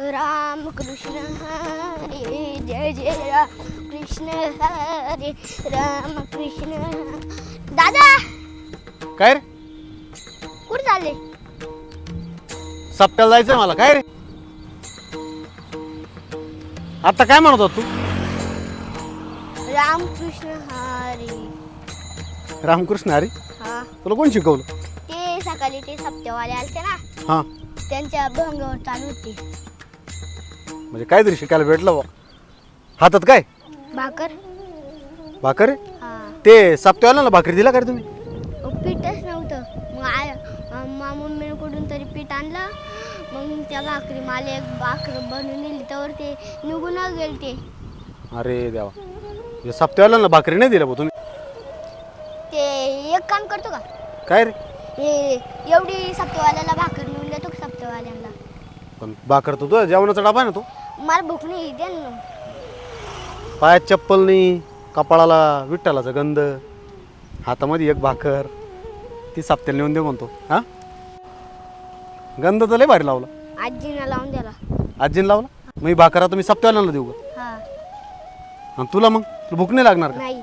राम कृष्ण हरे जय जय राम कृष्ण हरे राम कृष्ण। दादा! काय रे? कुठे चालले? सप्त्याला जायचं मला काय रे? आता काय म्हणत होता राम कृष्ण हरे। तू रामकृष्ण अरे हा. तुला कोण शिकवलं? ते सकाळी ते सप्तेवाले आलते ना हां. त्यांच्या भंगावर चालू होते. म्हणजे काहीतरी शिकायला भेटलं बा हातात काय? भाकर. भाकर? हा. ते सप्त्यावाल्याला भाकरी दिला का रे तुम्ही? अहो, पीठच नव्हतं. मग आय मा तरी पीठ आणलं. मग त्या भाकरी मला एक भाकर बनवून दिली. तर ते निघून गेले ते. अरे देवा. हे सप्त्यावाल्याला भाकरी नाही दिल्या बा तुम्ही? ते एक काम करतो का? काय रे? हे एवढी सप्तेवाल्याला भाकर नेऊन देतो का सप्तेवाल्यांना पण भाकर तुझा जेवणाचा डबा आहे ना तो. मला भूक नाही ना. पायात चप्पल नाही कपाळाला विठ्ठलाचा गंध हातामध्ये एक भाकर ती सप्त्याला नेऊन दे म्हणतो. हा? गंध तर लय भारी लावला. आजीनं लावून दिला. आजीने लावला? मग ही भाकर आता मी सप्त्यावाल्याला देऊ का? हा. आणि तुला मग? तुला भूक नाही लागणार का? नाही.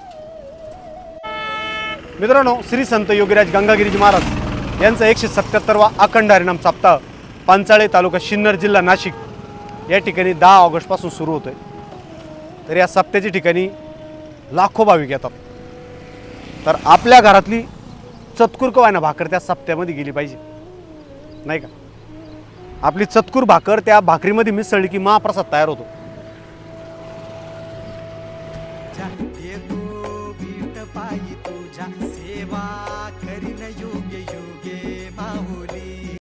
मित्रांनो श्री संत योगीराज गंगागिरीजी महाराज यांचा एकशे सत्याहत्तरवा अखंड हरिनाम सप्ताह पांचाळे तालुका सिन्नर जिल्हा नाशिक. या ठिकाणी दहा ऑगस्टपासून सुरू होतं आहे तर या सप्त्याच्या ठिकाणी लाखो भाविक येतात तर आपल्या घरातली चतकूर वायना भाकर त्या सप्त्यामध्ये गेली पाहिजे. नाही का? आपली चतकूर भाकर त्या भाकरीमध्ये मिसळली की महाप्रसाद तयार होतो. सेवा करी